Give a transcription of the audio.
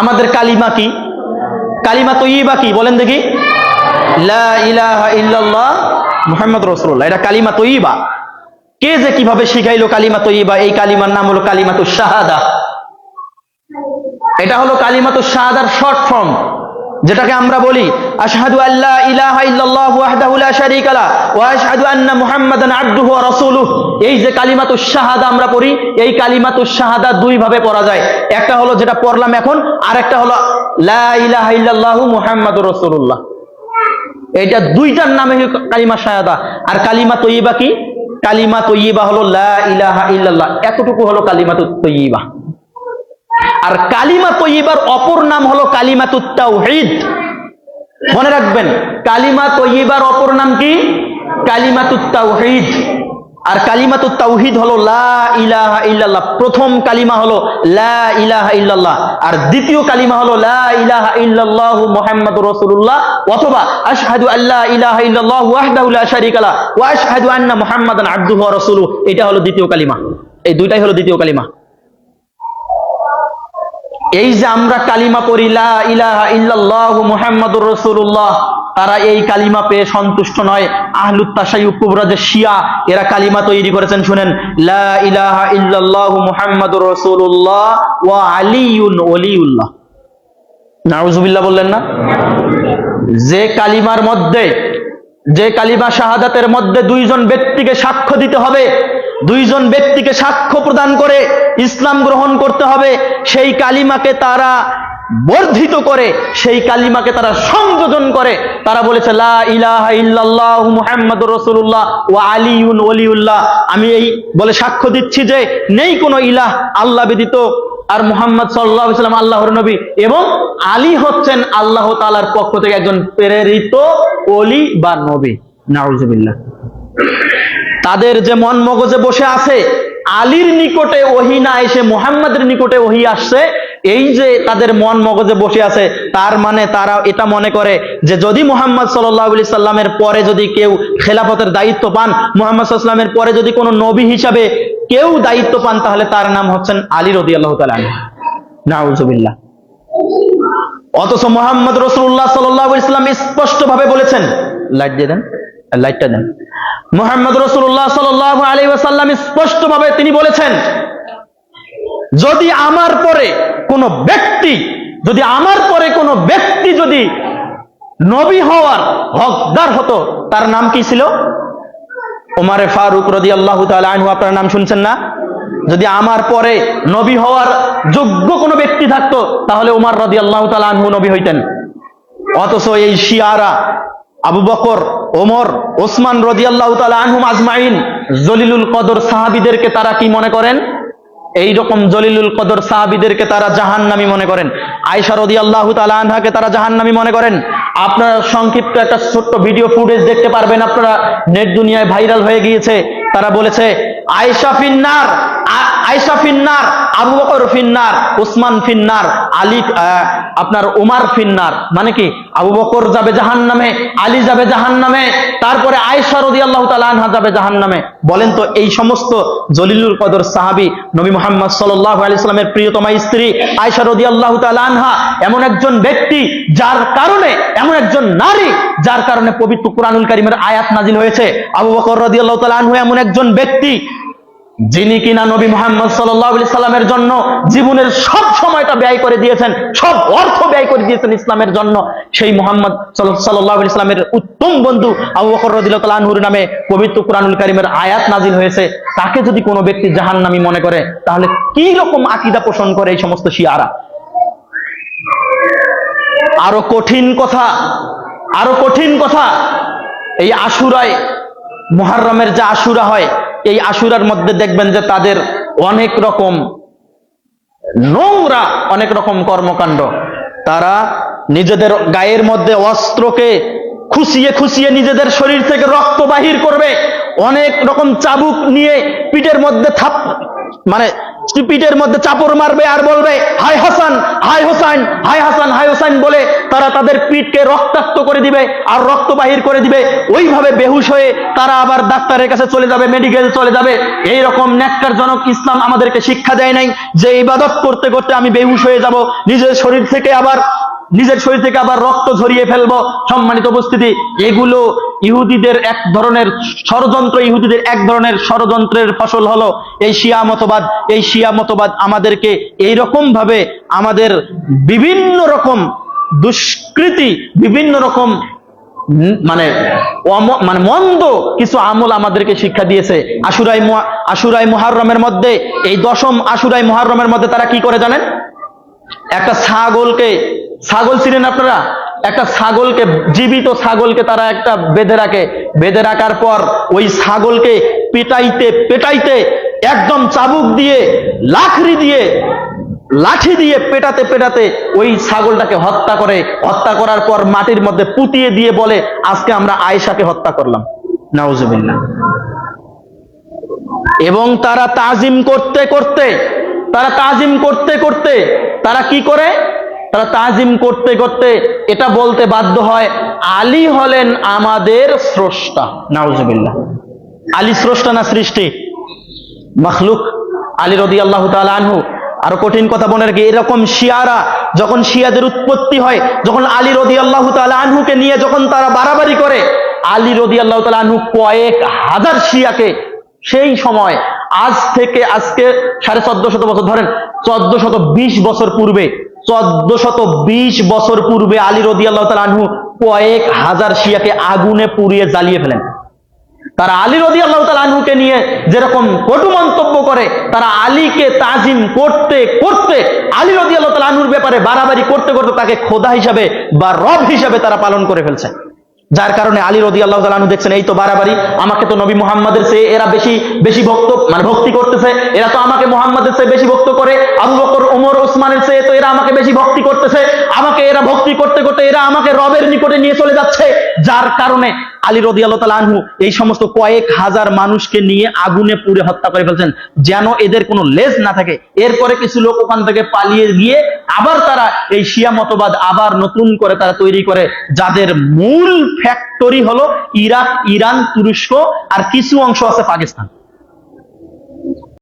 আমাদের কালিমা কি? কালিমা তো ইবা কি? বলেন দেখি। মোহাম্মদ রসুল্লাহ এটা কালিমা তো ইবা কে যে কীভাবে শিখাইলো কালিমা তো ইবা এই কালিমার নাম হলো কালিমা তো শাহাদা। এটা হলো কালিমা তো শাহাদার শর্ট ফর্ম। যেটাকে আমরা বলি, আশহাদু আল্লাহ ইলাহা ইল্লাল্লাহ ওয়াহদাহু লা শারীকা লা ওয়া আশহাদু আন্না মুহাম্মাদান আবদুহু ওয়া রাসূলুহু। এই যে কালিমাতু শাহাদা আমরা পড়ি, এই কালিমাতু শাহাদা দুই ভাবে পড়া যায়। একটা হলো যেটা পড়লাম এখন আর একটা হলো, লা ইলাহা ইল্লাল্লাহু মুহাম্মাদুর রাসূলুল্লাহ। এটা দুইটার নামে কালিমা শাহাদা। আর কালিমা তৈয়বা কি? কালিমা তৈয়বা হলো, লা ইলাহা ইল্লাল্লাহ। এতটুকু হলো কালিমা তৈয়বা। আর কালিমা তৈয়বার অপর নাম হলো কালিমাতুত তাওহীদ। মনে রাখবেন, কালিমা তৈয়বার অপর নাম কি? কালিমাতুত তাওহীদ। আর কালিমাতুত তাওহীদ হলো লা প্রথম কালিমা হলো লা ইল্লাল্লাহ। আর দ্বিতীয় কালিমা হলো লা ইলাহা অথবা আশহাদু আল্লা ইলাহা ইল্লাল্লাহ ওয়াহদাহু ওয়া এটা হলো দ্বিতীয় কালিমা। এই দুইটাই হলো দ্বিতীয় কালিমা। এই যে আমরা কালিমা পড়ি, লা ইলাহা ইল্লাল্লাহ মুহাম্মাদুর রাসূলুল্লাহ তারা এই কালিমা পেয়ে সন্তুষ্ট নয়। আহলুত তাশাইয়ুব কুবরা যে শিয়া, এরা কালিমা তৈরি করেছেন, শুনেন, লা ইলাহা ইল্লাল্লাহ মুহাম্মাদুর রাসূলুল্লাহ ওয়া আলিয়ুন ওলিউল্লাহ নাউজুবিল্লাহ বললেন না? যে কালিমার মধ্যে, যে কালিমা শাহাদাতের মধ্যে দুইজন ব্যক্তিকে সাক্ষ্য দিতে হবে দুইজন ব্যক্তিকে সাক্ষ্য প্রদান করে ইসলাম গ্রহণ করতে হবে, সেই কালিমাকে তারা বর্ধিত করে, সেই কালিমাকে তারা সংযোজন করে। তারা বলেছে, লা ইল্লাল্লাহ আমি এই বলে সাক্ষ্য দিচ্ছি যে, নেই কোনো ইলাহ আল্লাহ ব্যতীত আর মুহাম্মদ আলাইহি সাল্লাম আল্লাহর নবী এবং আলী হচ্ছেন আল্লাহ তাআলার পক্ষ থেকে একজন প্রেরিত ওলি বা নবী। নাউজুবিল্লাহ। তাদের যে মন মগজে বসে আছে, আলীর নিকটে ওহি না এসে মোহাম্মদের নিকটে ওহি আসছে, এই যে তাদের মন মগজে বসে আছে, তার মানে তারা এটা মনে করে যে যদি মোহাম্মদ সাল্লাহ আলি সাল্লামের পরে যদি কেউ খেলাফতের দায়িত্ব পান, মোহাম্মদ সাল্লামের পরে যদি কোনো নবী হিসাবে কেউ দায়িত্ব পান, তাহলে তার নাম হচ্ছেন আলী রদি আল্লাহ নাউজুবিল্লাহ। অথচ মোহাম্মদ রসুল্লাহ সাল্লাহ ইসলাম স্পষ্ট ভাবে বলেছেন লাইট দিয়ে দেন লাইটটা দেন। মোহাম্মদ রসুল্লাহ সাল্লাহ আলী ওয়াসাল্লাম স্পষ্ট ভাবে তিনি বলেছেন, যদি আমার পরে কোন ব্যক্তি, যদি আমার পরে কোন ব্যক্তি যদি নবী হওয়ার হকদার হতো, তার নাম কি ছিল? ওমারে ফারুক রদি আল্লাহ আনহু, আপনার নাম শুনছেন না? যদি আমার পরে নবী হওয়ার যোগ্য কোনো ব্যক্তি থাকতো, তাহলে উমার রদি আল্লাহ আনহু নবী হইতেন। অথচ এই শিয়ারা আবু বকর, ওমর, ওসমান রদি আল্লাহ আনহুম আজমাইন। জলিলুল কদর সাহাবিদেরকে তারা কি মনে করেন? এই রকম জলিলুল কদর সাহাবিদেরকে তারা জাহান্নামি মনে করেন। আয়সা রদি আল্লাহ আনহাকে তারা জাহান্নামি মনে করেন। আপনারা সংক্ষিপ্ত একটা ছোট্ট ভিডিও ফুটেজ দেখতে পারবেন, আপনারা নেট দুনিয়ায় ভাইরাল হয়ে গিয়েছে। তারা বলেছে আয়সা ফিন্নার, আ- আয়সা ফিন্নার, আবু বকর ফিন্নার, উসমান ফিন্নার, আলী আপনার উমার ফিন্নার মানে কি? আবু বকর যাবে জাহান নামে আলী যাবে জাহান নামে তারপরে আয়সা রদি আল্লাহ আনহা যাবে জাহান নামে বলেন তো, এই সমস্ত জলিলুল কদর সাহাবি নবী মোহাম্মদ সাল্লাহ আলি সাল্লামের প্রিয়তমা স্ত্রী আয়সা রদি আল্লাহ আনহা, এমন একজন ব্যক্তি যার কারণে, এমন একজন নারী যার কারণে পবিত্র কোরআনুল কারিমের আয়াত নাজিল হয়েছে। আবু বকর রদি আল্লাহ আনহু এমন একজন ব্যক্তি যিনি কিনা নবী মোহাম্মদ সাল্লামের জন্য জীবনের সব সময়টা ব্যয় করে দিয়েছেন, সব অর্থ ব্যয় করে দিয়েছেন ইসলামের জন্য, সেই মোহাম্মদ সাল্লাহ আলি সাল্লামের উত্তম বন্ধু আবু নামে পবিত্র কোরআনুল কারিমের আয়াত নাজিল হয়েছে। তাকে যদি কোনো ব্যক্তি জাহান্নামী মনে করে, তাহলে কি রকম আকিদা পোষণ করে এই সমস্ত শিয়ারা? আরও কঠিন কথা, আরও কঠিন কথা, এই আশুরায়, মুহাররমের যে আশুরা হয় এই আশুরার মধ্যে দেখবেন যে তাদের অনেক রকম নোংরা অনেক রকম কর্মকাণ্ড। তারা নিজেদের গায়ের মধ্যে অস্ত্রকে খুশিয়ে খুশিয়ে নিজেদের শরীর থেকে রক্ত বাহির করবে। অনেক রকম চাবুক নিয়ে পিঠের মধ্যে থাপ মানে পিঠের মধ্যে চাপড় মারবে আর বলবে, হাই হাসান, হাই হোসাইন, হাই হাসান, হাই হোসাইন বলে তারা তাদের পিঠকে রক্তাক্ত করে দিবে আর রক্ত বাহির করে দিবে। ওইভাবে বেহুশ হয়ে তারা আবার ডাক্তারের কাছে চলে যাবে মেডিকেল চলে যাবে। এই রকম ন্যাক্কারজনক ইসলাম আমাদেরকে শিক্ষা দেয় নাই যে ইবাদত করতে করতে আমি বেহুশ হয়ে যাব। নিজের শরীর থেকে আবার, নিজের শরীর থেকে আবার রক্ত ঝরিয়ে ফেলব। সম্মানিত উপস্থিতি, এগুলো ইহুদিদের এক ধরনের ষড়যন্ত্র, ইহুদিদের এক ধরনের ষড়যন্ত্রের ফসল হলো এই শিয়া মতবাদ। এই শিয়া মতবাদ আমাদেরকে এই রকম ভাবে আমাদের বিভিন্ন রকম দুষ্কৃতি, বিভিন্ন রকম মানে মানে মন্দ কিছু আমল আমাদেরকে শিক্ষা দিয়েছে। আশুরাই আশুরাই মুহাররমের মধ্যে, এই দশম আশুরাই মুহাররমের মধ্যে তারা কি করে জানেন? একটা ছাগলকে, ছাগল ছিলেন আপনারা? একটা ছাগলকে, জীবিত ছাগলকে তারা একটা বেঁধে রাখে। বেঁধে রাখার পর ওই ছাগলকে পেটাইতে পেটাইতে একদম চাবুক দিয়ে লাখড়ি দিয়ে, লাঠি দিয়ে পেটাতে পেটাতে ওই ছাগলটাকে হত্যা করে। হত্যা করার পর মাটির মধ্যে পুতিয়ে দিয়ে বলে, আজকে আমরা আয়েশাকে হত্যা করলাম। নাউজুবিল্লাহ। এবং তারা তাজিম করতে করতে, তারা তাজিম করতে করতে তারা কি করে? তারা তাজিম করতে করতে এটা বলতে বাধ্য হয় আলী হলেন আমাদের স্রষ্টা। নাউজুবিল্লাহ। আলী স্রষ্টা না সৃষ্টি? মখলুক। আলী রদি আল্লাহ আনহু। আরও কঠিন কথা মনে রাখি এরকম শিয়ারা যখন শিয়াদের উৎপত্তি হয় যখন আলী রদি আল্লাহ আনহুকে নিয়ে যখন তারা বাড়াবাড়ি করে আলী রদি আল্লাহ আনহু কয়েক হাজার শিয়াকে সেই সময় আজ থেকে আজকে সাড়ে চোদ্দ শত বছর ধরেন চোদ্দ শত বিশ বছর পূর্বে চোদ্দ শত বিশ বছর পূর্বে আলী রদি আল্লাহ কয়েক হাজার শিয়াকে আগুনে পুড়িয়ে জ্বালিয়ে ফেলেন। তারা আলী রদি আল্লাহ আনহুকে নিয়ে যেরকম কটু মন্তব্য করে, তারা আলীকে তাজিম করতে করতে আলী রদি আল্লাহ আনহুর ব্যাপারে বাড়াবাড়ি করতে করতে তাকে খোদা হিসাবে বা রব হিসাবে তারা পালন করে ফেলছে। যার কারণে আলী রদি আল্লাহ আনহু দেখছেন, এই তো বাড়াবাড়ি, আমাকে তো নবী মোহাম্মদের চেয়ে এরা বেশি বেশি ভক্ত মানে ভক্তি করতেছে, এরা তো আমাকে মোহাম্মদের চেয়ে বেশি ভক্ত করে আবু ওসমানের চেয়ে তো এরা আমাকে বেশি ভক্তি করতেছে। আমাকে এরা ভক্তি করতে করতে এরা আমাকে রবের নিকটে নিয়ে চলে যাচ্ছে। যার কারণে আলী রদি আল্লাহ এই সমস্ত কয়েক হাজার মানুষকে নিয়ে আগুনে পুড়ে হত্যা করে ফেলছেন। যেন এদের কোনো লেজ না থাকে। এরপরে কিছু লোক ওখান থেকে পালিয়ে গিয়ে আবার তারা এই শিয়া মতবাদ আবার নতুন করে তারা তৈরি করে। যাদের মূল ফ্যাক্টরি হলো ইরাক, ইরান, তুরস্ক আর কিছু অংশ আছে পাকিস্তান।